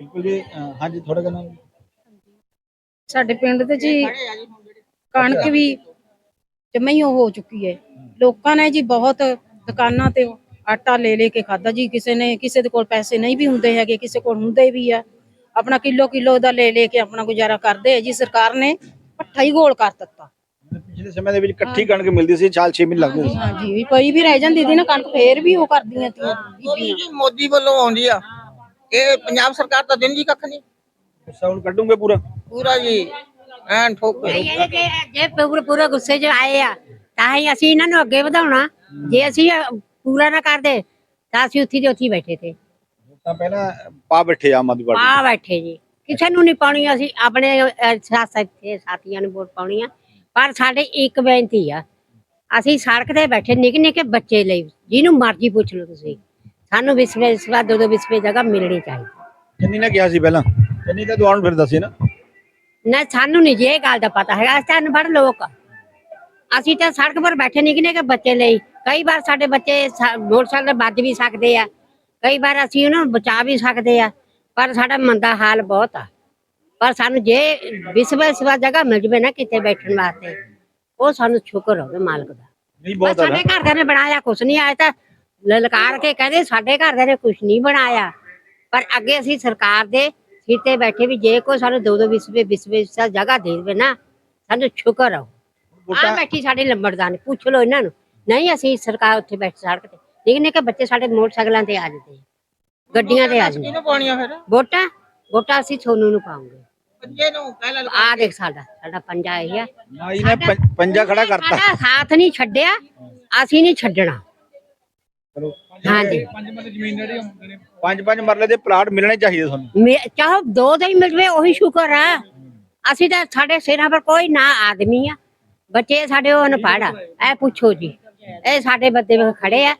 ਬਿਲਕੁਲ ਜੀ ਅਹ ਹਾਂਜੀ ਥੋੜਾ ਜਿਹਾ ਨਾਮ ਸਾਡੇ ਪਿੰਡ ਤੇ ਜੀ ਕਣਕ ਵੀ ਜਮਈ ਹੋ ਚੁੱਕੀ ਹੈ। ਲੋਕਾਂ ਨੇ ਜੀ ਬਹੁਤ ਦੁਕਾਨਾਂ ਤੇ ਆਟਾ ਲੈ ਲੈ ਕੇ ਖਾਦਾ ਜੀ। ਕਿਸੇ ਨੇ ਕਿਸੇ ਦੇ ਕੋਲ ਪੈਸੇ ਨਹੀਂ ਵੀ ਹੁੰਦੇ ਹੈਗੇ ਕਿਸੇ ਕੋਲ ਹੁੰਦੇ ਵੀ ਆ। ਆਪਣਾ ਕਿਲੋ ਕਿਲੋ ਦਾ ਲੈ ਲੈ ਕੇ ਆਪਣਾ ਗੁਜ਼ਾਰਾ ਕਰਦੇ ਆ ਜੀ। ਸਰਕਾਰ ਨੇ ਪੱਠਾ ਹੀ ਗੋਲ ਕਰ ਦਿੱਤਾ। ਪਿਛਲੇ ਸਮੇਂ ਦੇ ਵਿੱਚ ਇਕੱਠੀ ਕਣਕ ਮਿਲਦੀ ਸੀ ਸਾਲ 6 ਮਹੀਨੇ ਲੱਗਦੇ ਸੀ। ਹਾਂਜੀ ਵੀ ਪਈ ਵੀ ਰਹਿ ਜਾਂਦੀ ਸੀ ਨਾ ਕਣਕ ਫੇਰ ਵੀ ਉਹ ਕਰਦੀਆਂ ਤੀਆਂ ਬੀਬੀਆਂ। ਜੀ ਮੋਦੀ ਵੱਲੋਂ ਆਉਂਦੀ ਆ। ਇਹ ਪੰਜਾਬ ਸਰਕਾਰ ਤਾਂ ਦਿੰਦੀ ਕੱਖ ਨਹੀਂ। ਗੁੱਸਾ ਹੁਣ ਕੱਢੂਗੇ ਪੂਰਾ? ਪੂਰਾ ਜੀ ਐਨ ਠੋਕ ਕੇ। ਇਹ ਜੇ ਜੇ ਪੂਰੇ ਪੂਰੇ ਗੁੱਸੇ 'ਚ ਆਏ ਆ ਤਾਂ ਹੀ ਅਸੀਂ ਇਹਨਾਂ ਨੂੰ ਅੱਗੇ ਵਧਾਉਣਾ। ਜੇ ਅਸੀਂ ਅ, ਪੂਰਾ ਨਾ ਕਰਦੇ ਤਾਂ ਅਸੀਂ ਉੱਥੇ ਦੇ ਉੱਥੇ ਹੀ ਬੈਠੇ ਤੇ। ਤਾਂ ਪਹਿਲਾਂ ਪਾ ਬੈਠੇ ਆਮ ਆਦਮੀ ਪਾਰਟੀ। ਆ ਬੈਠੇ ਜੀ। ਕਿਸੇ ਨੂੰ ਨਹੀਂ ਪਾਉਣੀ ਅਸੀਂ ਆਪਣੇ ਅ, ਸਾਥ ਸਾਥੀ ਸਾਥੀਆਂ ਨੂੰ ਵੋਟ ਪਾਉਣੀ ਆ। ਪਰ ਸਾਡੇ ਇੱਕ ਬੇਨਤੀ ਆ ਅਸੀਂ ਸੜਕ ਤੇ ਬੈਠੇ ਨਿੱਕੇ ਨਿੱਕੇ ਬੱਚੇ ਲਈ ਜਿਹਨੂੰ ਮਰਜ਼ੀ ਪੁੱਛ ਲਓ ਤੁਸੀਂ। ਸਾਨੂੰ ਵਿਸਵੇ ਵਿਸਵਾ ਦੋ ਦੋ ਵਿਸਵੇ ਜਗ੍ਹਾ ਮਿਲਣੀ ਚਾਹੀਦੀ। ਕਿੰਨੀ ਨੇ ਕਿਹਾ ਸੀ ਪਹਿਲਾਂ? ਕਿੰਨੀ ਤਾਂ ਦੁਆਨ ਫਿਰ ਦੱਸੀ ਨਾ। ਨਾ ਸਾਨੂੰ ਨਹੀਂ ਜੇ ਇਹ ਗੱਲ ਦਾ ਪਤਾ ਹੈਗਾ ਅਸੀਂ ਤਾਂ ਅਨਪੜ੍ਹ ਲੋਕ ਆ। ਅਸੀਂ ਤਾਂ ਸੜਕ ਪਰ ਬੈਠੇ ਨਿਕਲੇ ਕਿ ਬੱਚੇ ਲਈ। ਕਈ ਵਾਰ ਸਾਡੇ ਬੱਚੇ ਸਾ- ਮੋਟਰਸਾਈਕਲ ਤੇ ਵੱਜ ਵੀ ਸਕਦੇ ਆ। ਕਈ ਵਾਰ ਅਸੀਂ ਉਹਨਾਂ ਨੂੰ ਬਚਾ ਵੀ ਸਕਦੇ ਆ। ਪਰ ਸਾਡਾ ਮੰਦਾ ਹਾਲ ਬਹੁਤ ਆ। ਪਰ ਸਾਨੂੰ ਜੇ ਵਿਸਵਾ ਵਿਸਵਾ ਜਗ੍ਹਾ ਮਿਲ ਜਵੇ ਨਾ ਕਿਤੇ ਬੈਠਣ ਵਾਸਤੇ ਉਹ ਸਾਨੂੰ ਸ਼ੁਕਰ ਹੋਵੇ ਮਾਲਕ ਦਾ। ਨਹੀਂ ਪਰ ਬਹੁਤ ਆ ਨਾ ਸਾਡੇ ਘਰਦਿਆਂ ਨੇ ਬਣਾਇਆ ਕੁਛ ਨਹੀਂ ਆਇਆ ਤਾਂ ਲਲਕਾਰ ਕੇ ਕਹਦੇ ਸਾਡੇ ਘਰਦਿਆਂ ਨੇ ਕੁਛ ਨਹੀਂ ਬਣਾਇਆ। ਪਰ ਅੱਗੇ ਅਸੀਂ ਸਰਕਾਰ ਦੇ ਸੀਟ ਤੇ ਬੈਠੇ ਵੀ ਜੇ ਕੋਈ ਸਾਨੂੰ ਦੋ ਦੋ ਵਿਸਵੇ ਵਿਸਵੇ ਵਿਸਵਾ ਜਗ੍ਹਾ ਦੇ ਦੇਵੇ ਨਾ ਸਾਨੂੰ ਸ਼ੁਕਰ ਹੋ ਆ ਵੋਟਾਂ ਬੈਠੀ ਸਾਡੇ ਲੰਬੜਦਾਰ ਪੁੱਛ ਲਓ ਇਹਨਾਂ ਨੂੰ। ਨਹੀਂ ਅਸੀਂ ਸਰਕਾਰ ਉੱਥੇ ਬੈਠ ਸੜਕ ਤੇ। ਲੇਕਿਨ ਕਿ ਬੱਚੇ ਸਾਡੇ ਮੋਟਰਸਾਈਕਲਾਂ ਤੇ ਆ ਜਾਂਦੇ ਆ। ਗੱਡੀਆਂ ਤੇ ਆ ਜਾਂਦੇ ਆ। ਕਿਹਨੂੰ ਪਾਉਣੀਆਂ ਫਿਰ? ਵੋਟਾਂ? ਵੋਟਾਂ ਅਸੀਂ ਸੋਨੂੰ ਨੂੰ ਪਾਉਂਗੇ ਬੱਚੇ ਨੂੰ ਕਹਿ ਲੈ ਆ ਦੇਖ ਸਾਡਾ ਸਾਡਾ ਪੰਜਾ ਇਹ ਆ। ਮਾਈ ਨੇ ਪੰਜਾ ਖੜਾ ਕਰਤਾ। ਸਾਡਾ ਸਾਥ ਨਹੀਂ ਛੱਡਿਆ ਅਸੀਂ ਨਹੀਂ ਛੱਡਣਾ। ਚਲੋ ਹਾਂਜੀ। ਪੰਜ ਪੰਜ ਮਰਲੇ ਦੇ ਪਲਾਟ ਮਿਲਣੇ ਚਾਹੀਦੇ ਤੁਹਾਨੂੰ? ਮੇ- ਚਾਹੋ ਦੋ ਦਾ ਹੀ ਮਿਲ ਜਵੇ ਉਹੀ ਸ਼ੁਕਰ ਆ। ਅਸੀਂ ਤਾਂ ਸਾਡੇ ਸਿਰਾਂ ਪਰ ਕੋਈ ਨਾ ਆਦਮੀ ਆ। ਬੱਚੇ ਸਾਡੇ ਉਹ ਅਨਪੜ੍ਹ ਆ। ਐ ਪੁੱਛੋ ਜੀ। ਇਹ ਸਾਡੇ ਬੱਦੇ ਵਿੱਚ ਖੜੇ ਆ।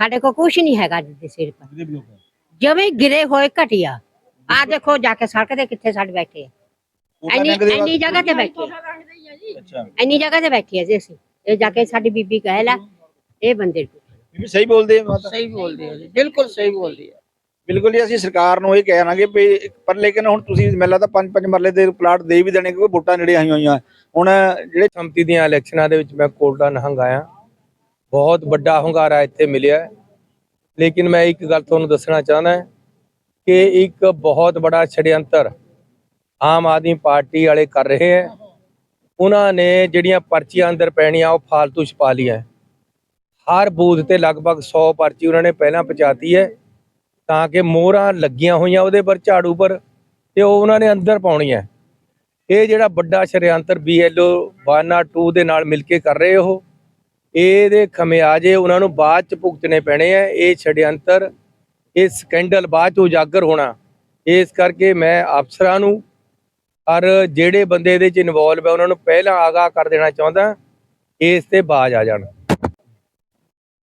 ਸਾਡੇ ਕੋਲ ਕੁਝ ਨਹੀਂ ਹੈਗਾ ਜਿੱਦੇ ਸਿਰ ਪਰ। ਜਿਵੇਂ ਗਿਰੇ ਹੋਏ ਘਟਿਆ। ਆ ਦੇਖੋ ਜਾ ਕੇ ਸੜਕ ਤੇ ਕਿੱਥੇ ਸਾਡੇ ਬੈਠੇ ਆ। ਵੋਟਾਂ ਇੰਨੀ ਜਗ੍ਹਾ ਤੇ ਬੈਠੇ ਆ। ਅੱਛਾ। ਇੰਨੀ ਜਗ੍ਹਾ ਤੇ ਬੈਠੀ ਆ ਜੀ ਅਸੀਂ। ਇਹ ਜਾ ਕੇ ਸਾਡੀ ਬੀਬੀ ਕਹੇ ਲਾ ਇਹ ਬੰਦੇ ਨੂੰ। ਵੀ ਸਹੀ ਬੋਲਦੇ ਆ ਮਾਤਾ? ਸਹੀ ਬੋਲਦੀ ਹੈ ਜੀ ਬਿਲਕੁਲ ਸਹੀ ਬੋਲਦੀ ਹੈ ਬਿਲਕੁਲ ਜੀ ਅਸੀਂ ਸਰਕਾਰ ਨੂੰ ਇਹ ਕਹਿਣਾਗੇ ਵੀ ਪਰ ਲੇਕਿਨ ਹੁਣ ਤੁਸੀਂ ਮੈਨੂੰ ਲੱਗਦਾ ਪੰਜ ਪੰਜ ਮਰਲੇ ਦੇ ਪਲਾਟ ਦੇ ਵੀ ਦੇਣੇ ਕਿਉਂਕਿ ਵੋਟਾਂ ਨੇੜੇ ਆਈਆਂ ਹੋਈਆਂ। ਹੁਣ ਜਿਹੜੇ ਸੰਮਤੀ ਦੀਆਂ ਇਲੈਕਸ਼ਨਾਂ ਦੇ ਵਿੱਚ ਮੈਂ ਕੋਟਾ ਨਹੰਗ ਆਇਆ ਬਹੁਤ ਵੱਡਾ ਹੁੰਗਾਰਾ ਇੱਥੇ ਮਿਲਿਆ ਹੈ। ਲੇਕਿਨ ਮੈਂ ਇੱਕ ਗੱਲ ਤੁਹਾਨੂੰ ਦੱਸਣਾ ਚਾਹੁੰਦਾ ਹਾਂ ਕਿ ਇੱਕ ਬਹੁਤ ਬੜਾ ਛੜਯੰਤਰ ਆਮ ਆਦਮੀ ਪਾਰਟੀ ਵਾਲੇ ਕਰ ਰਹੇ ਹੈ। ਉਹਨਾਂ ਨੇ ਜਿਹੜੀਆਂ ਪਰਚੀਆਂ ਅੰਦਰ ਪੈਣੀਆਂ ਉਹ ਫਾਲਤੂ ਛਪਾ ਲਈਆਂ ਹਰ ਬੂਥ ਤੇ ਲਗਭਗ 100 ਪਰਚੀ ਉਹਨਾਂ ਨੇ ਪਹਿਲਾਂ ਪਹੁੰਚਾਤੀ ਹੈ ਤਾਂ ਕਿ ਮੋਹਰਾਂ ਲੱਗੀਆਂ ਹੋਈਆਂ ਉਹਦੇ ਪਰ, ਝਾੜੂ ਪਰ ਤੇ ਉਹ ਉਹਨਾਂ ਨੇ ਅੰਦਰ ਪਾਉਣੀ ਹੈ। ਇਹ ਜਿਹੜਾ ਵੱਡਾ ਸ਼ਰਿਆੰਤਰ BLO 102 ਦੇ ਨਾਲ ਮਿਲ ਕੇ ਕਰ ਰਹੇ ਉਹ, ਇਹਦੇ ਖਮਿਆਜੇ ਉਹਨਾਂ ਨੂੰ ਬਾਅਦ ਚ ਭੁਗਤਣੇ ਪੈਣੇ ਆ ਇਹ ਛੜਯੰਤਰ ਇਹ ਸਕੈਂਡਲ ਬਾਅਦ ਚ ਉਜਾਗਰ ਹੋਣਾ, ਇਸ ਕਰਕੇ ਮੈਂ ਅਫਸਰਾਂ ਨੂੰ ਔਰ ਜਿਹੜੇ ਬੰਦੇ ਇਹਦੇ ਚ ਇਨਵੋਲਵ ਹੈ ਉਹਨਾਂ ਨੂੰ ਪਹਿਲਾਂ ਆਗਾਹ ਕਰ ਦੇਣਾ ਚਾਹੁੰਦਾ, ਇਸ ਤੇ ਬਾਜ਼ ਆ ਜਾਣ।